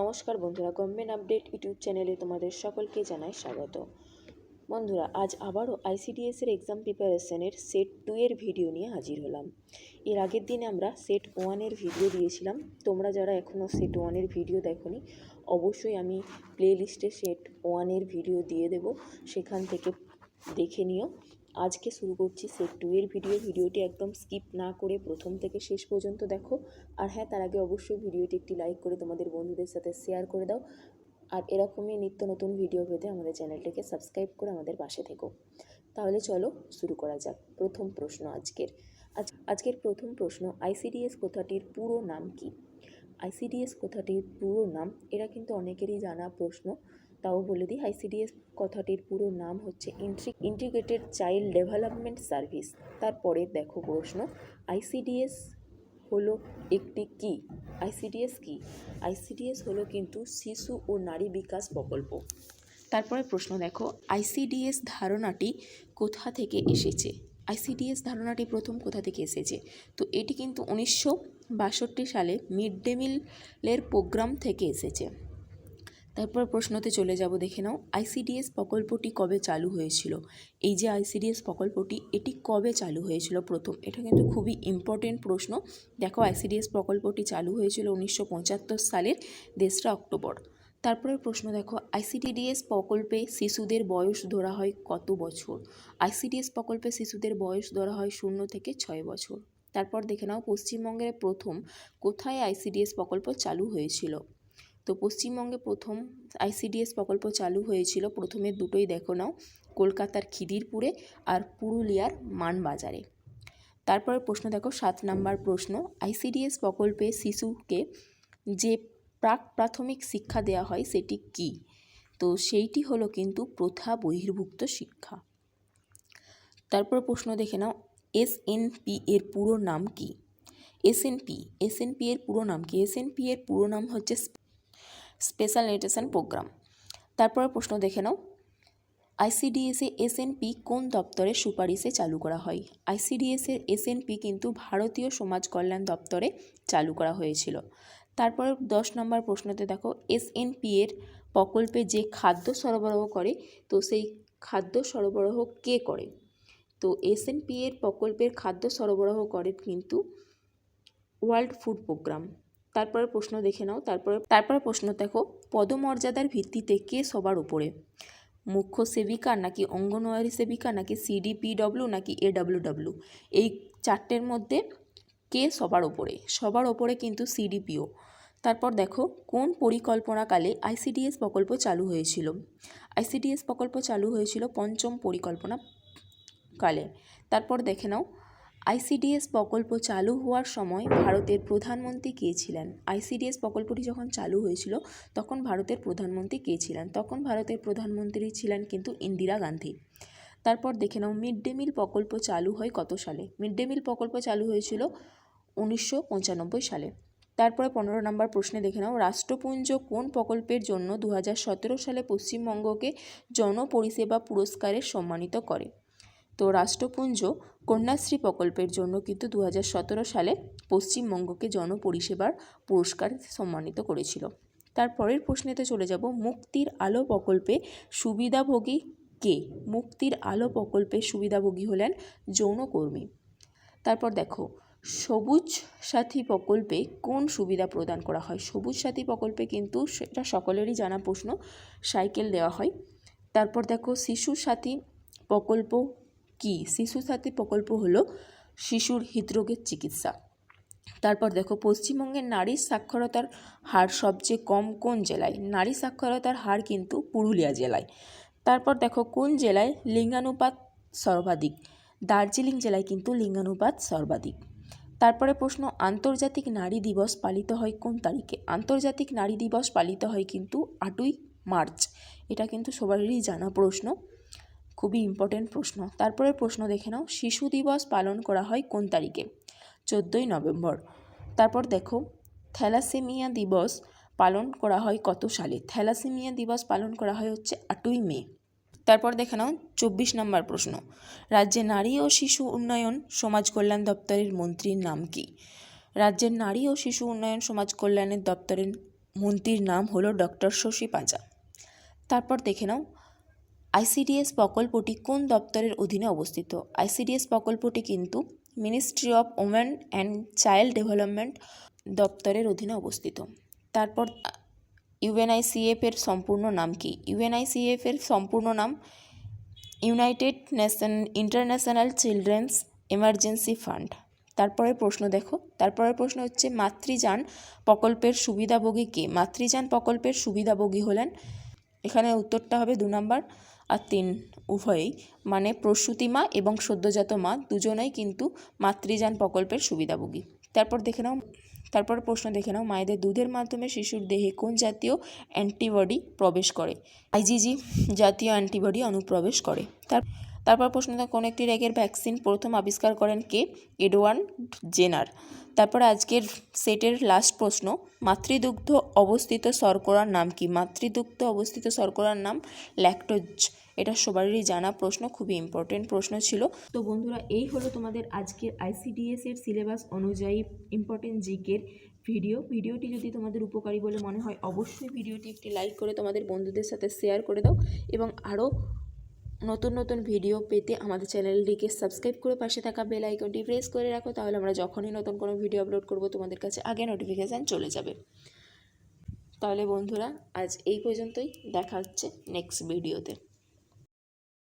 নমস্কার বন্ধুরা government update YouTube চ্যানেলে তোমাদের সকলকে জানাই স্বাগত। বন্ধুরা, আজ আবারও আইসিডিএস এর এক্সাম প্রিপারেশনের সেট টু এর ভিডিও নিয়ে হাজির হলাম। এর আগের দিনে আমরা সেট ওয়ানের ভিডিও দিয়েছিলাম। তোমরা যারা এখনও সেট ওয়ানের ভিডিও দেখোনি, অবশ্যই আমি প্লে লিস্টে সেট ওয়ানের ভিডিও দিয়ে দেব। সেখান থেকে দেখে নিও। আজকে শুরু করছি সেট টু এর ভিডিও ভিডিওটি একদম স্কিপ না করে প্রথম থেকে শেষ পর্যন্ত দেখো। আর হ্যাঁ তার আগে অবশ্যই ভিডিওটি একটি লাইক করে তোমাদের বন্ধুদের সাথে শেয়ার করে দাও। আর এরকমই নিত্য নতুন ভিডিও পেতে আমাদের চ্যানেলটিকে সাবস্ক্রাইব করে আমাদের পাশে থেকো। তাহলে চলো শুরু করা যাক প্রথম প্রশ্ন আজকের। আজ, আজকের প্রথম প্রশ্ন আইসিডিএস কথাটির পুরো নাম কি? আইসিডিএস কথাটির পুরো নাম? এরা কিন্তু অনেকেরই জানা প্রশ্ন। তাও বলে দিই আইসিডিএস কথাটির পুরো নাম হচ্ছে ইন্ট্রি ইন্টিগ্রেটেড চাইল্ড ডেভেলপমেন্ট সার্ভিস তারপরে দেখো প্রশ্ন আইসিডিএস হলো একটি কি? আইসিডিএস কি? আইসিডিএস হলো কিন্তু শিশু ও নারী বিকাশ প্রকল্প। তারপরে প্রশ্ন দেখো আইসিডিএস ধারণাটি কোথা থেকে এসেছে? আইসিডিএস ধারণাটি প্রথম কোথা থেকে এসেছে? তো এটি কিন্তু উনিশশো বাষট্টি সালে মিড ডে মিলের প্রোগ্রাম থেকে এসেছে। তারপর প্রশ্নতে চলে যাব, দেখে নাও। আইসিডিএস প্রকল্পটি কবে চালু হয়েছিল? এই যে আইসিডিএস প্রকল্পটি, এটি কবে চালু হয়েছিল প্রথম? এটা কিন্তু খুবই ইম্পর্টেন্ট প্রশ্ন। দেখো আইসিডিএস প্রকল্পটি চালু হয়েছিল উনিশশো পঁচাত্তর সালের তেসরা অক্টোবর। তারপরে প্রশ্ন দেখো আইসিডিএস প্রকল্পে শিশুদের বয়স ধরা হয় কত বছর? আইসিডিএস প্রকল্পে শিশুদের বয়স ধরা হয় শূন্য থেকে ছয় বছর। তারপর দেখে নাও, পশ্চিমবঙ্গের প্রথম কোথায় আইসিডিএস প্রকল্প চালু হয়েছিল? তো পশ্চিমবঙ্গে প্রথম আইসিডিএস প্রকল্প চালু হয়েছিল। প্রথমে দুটোই দেখো নাও, কলকাতার খিদিরপুরে আর পুরুলিয়ার মানবাজারে। তারপরে প্রশ্ন দেখো, সাত নাম্বার প্রশ্ন আইসিডিএস প্রকল্পে শিশুকে যে প্রাক প্রাথমিক শিক্ষা দেওয়া হয় সেটি কি? তো সেইটি হলো কিন্তু প্রথা বহির্ভুক্ত শিক্ষা। তারপর প্রশ্ন দেখে নাও এসএনপি এর পুরো নাম কি? এসএনপি এসএনপি এর পুরো নাম কি? এসএনপি এর পুরো নাম হচ্ছে স্পেশাল নিউট্রিশন প্রোগ্রাম। তারপরে প্রশ্ন দেখে নাও। আইসিডিএসে এসএনপি কোন দপ্তরের সুপারিশে চালু করা হয়? আইসিডিএসের এসএনপি কিন্তু ভারতীয় সমাজ কল্যাণ দপ্তরে চালু করা হয়েছিল। তারপরে দশ নম্বর প্রশ্নতে দেখো এসএনপি এর প্রকল্পে যে খাদ্য সরবরাহ করে, তো সেই খাদ্য সরবরাহ কে করে? তো এসএনপি এর প্রকল্পের খাদ্য সরবরাহ করে কিন্তু ওয়ার্ল্ড ফুড প্রোগ্রাম তারপরে প্রশ্ন দেখে নাও। তারপরে তারপরে প্রশ্ন দেখো, পদমর্যাদার ভিত্তিতে কে সবার উপরে? মুখ্য সেবিকা নাকি অঙ্গনওয়াড়ি সেবিকা নাকি সিডিপিডব্লিউ নাকি এডাব্লিউডব্লিউ এই চারটের মধ্যে কে সবার ওপরে সবার ওপরে কিন্তু সিডিপিও তারপর দেখো, কোন পরিকল্পনাকালে আইসিডিএস প্রকল্প চালু হয়েছিল? আইসিডিএস প্রকল্প চালু হয়েছিল পঞ্চম পরিকল্পনা কালে তারপর দেখে নাও আইসিডিএস প্রকল্প চালু হওয়ার সময় ভারতের প্রধানমন্ত্রী কে ছিলেন? আইসিডিএস প্রকল্পটি যখন চালু হয়েছিল, তখন ভারতের প্রধানমন্ত্রী কে ছিলেন? তখন ভারতের প্রধানমন্ত্রী ছিলেন কিন্তু ইন্দিরা গান্ধী। তারপর দেখে নাও, মিড ডে মিল প্রকল্প চালু হয় কত সালে? মিড ডে মিল প্রকল্প চালু হয়েছিল উনিশশো পঁচানব্বই সালে। তারপরে পনেরো নম্বর প্রশ্নে দেখে নাও, রাষ্ট্রপুঞ্জ কোন প্রকল্পের জন্য দু হাজার সতেরো সালে পশ্চিমবঙ্গকে জনপরিষেবা পুরস্কারে সম্মানিত করে? তো রাষ্ট্রপুঞ্জ কন্যাশ্রী প্রকল্পের জন্য কিন্তু দু হাজার সতেরো সালে পশ্চিমবঙ্গকে জনপরিষেবার পুরস্কার সম্মানিত করেছিল। তারপরের প্রশ্নেতে চলে যাব, মুক্তির আলো প্রকল্পে সুবিধাভোগী কে? মুক্তির আলো প্রকল্পে সুবিধাভোগী হলেন যৌনকর্মী। তারপর দেখো, সবুজ সাথী প্রকল্পে কোন সুবিধা প্রদান করা হয়? সবুজ সাথী প্রকল্পে কিন্তু সেটা সকলেরই জানা প্রশ্ন, সাইকেল দেওয়া হয়। তারপর দেখো, শিশু সাথী প্রকল্প কি? শিশু সাথী প্রকল্প হলো শিশুর হৃদরোগের চিকিৎসা। তারপর দেখো, পশ্চিমবঙ্গের নারীর সাক্ষরতার হার সবচেয়ে কম কোন জেলায়? নারী সাক্ষরতার হার কিন্তু পুরুলিয়া জেলায়। তারপর দেখো, কোন জেলায় লিঙ্গানুপাত সর্বাধিক? দার্জিলিং জেলায় কিন্তু লিঙ্গানুপাত সর্বাধিক। তারপরে প্রশ্ন, আন্তর্জাতিক নারী দিবস পালিত হয় কোন তারিখে? আন্তর্জাতিক নারী দিবস পালিত হয় কিন্তু আটই মার্চ। এটা কিন্তু সবারই জানা প্রশ্ন। খুবই ইম্পর্টেন্ট প্রশ্ন। তারপরে প্রশ্ন দেখে নাও, শিশু দিবস পালন করা হয় কোন তারিখে? চোদ্দোই নভেম্বর। তারপর দেখো, থ্যালাসেমিয়া দিবস পালন করা হয় কত সালে? থ্যালাসেমিয়া দিবস পালন করা হয় হচ্ছে আটই মে। তারপর দেখে নাও, চব্বিশ নম্বর প্রশ্ন। রাজ্যে নারী ও শিশু উন্নয়ন সমাজ কল্যাণ দপ্তরের মন্ত্রীর নাম কি? রাজ্যের নারী ও শিশু উন্নয়ন সমাজ কল্যাণের দপ্তরের মন্ত্রীর নাম হলো ডক্টর শশী পাঁজা। তারপর দেখে নাও আইসিডিএস প্রকল্পটি কোন দপ্তরের অধীনে অবস্থিত? আইসিডিএস প্রকল্পটি কিন্তু ministry of women and child development দপ্তরের অধীনে অবস্থিত। তারপর ইউএনআইসিএফ এর সম্পূর্ণ নাম কি? U N I C F এর সম্পূর্ণ নাম united nation international children's emergency fund তারপরের প্রশ্ন দেখো। তারপরের প্রশ্ন হচ্ছে মাতৃযান প্রকল্পের সুবিধাভোগী কে? মাতৃযান প্রকল্পের সুবিধাভোগী হলেন এখানে উত্তরটা হবে দু নম্বর আর তিন উভয়েই। মানে প্রসূতি মা এবং সদ্যজাত মা দুজনেই কিন্তু মাতৃযান প্রকল্পের সুবিধাভোগী। তারপর দেখে নাও তারপর প্রশ্ন দেখে নাও, মায়েদের দুধের মাধ্যমে শিশুর দেহে কোন জাতীয় অ্যান্টিবডি প্রবেশ করে? আইজিজি জাতীয় অ্যান্টিবডি অনুপ্রবেশ করে। তার তারপর প্রশ্ন দেখো কোন একটি র্যাগের ভ্যাকসিন প্রথম আবিষ্কার করেন কে? Edward Jenner. তারপর আজকের সেটের লাস্ট প্রশ্ন, মাতৃদুগ্ধ অবস্থিত শর্করার নাম কি? মাতৃদুগ্ধ অবস্থিত শর্করার নাম ল্যাকটোজ এটা সবারই জানা প্রশ্ন, খুবই ইম্পর্টেন্ট প্রশ্ন ছিল। তো বন্ধুরা, এই হলো তোমাদের আজকের আইসিডিএস এর সিলেবাস অনুযায়ী ইম্পর্টেন্ট জিকের ভিডিও ভিডিওটি যদি তোমাদের উপকারী বলে মনে হয়, অবশ্যই ভিডিওটি একটি লাইক করে তোমাদের বন্ধুদের সাথে শেয়ার করে দাও এবং আরও নতুন নতুন ভিডিও পেতে আমাদের চ্যানেলটিকে সাবস্ক্রাইব করে পাশে থাকা বেল আইকনটি প্রেস করে রাখো, তাহলে আমরা যখনই নতুন কোনো ভিডিও আপলোড করব, তোমাদের কাছে আগে নোটিফিকেশান চলে যাবে। তাহলে বন্ধুরা, আজ এই পর্যন্তই, দেখা হচ্ছে নেক্সট ভিডিওতে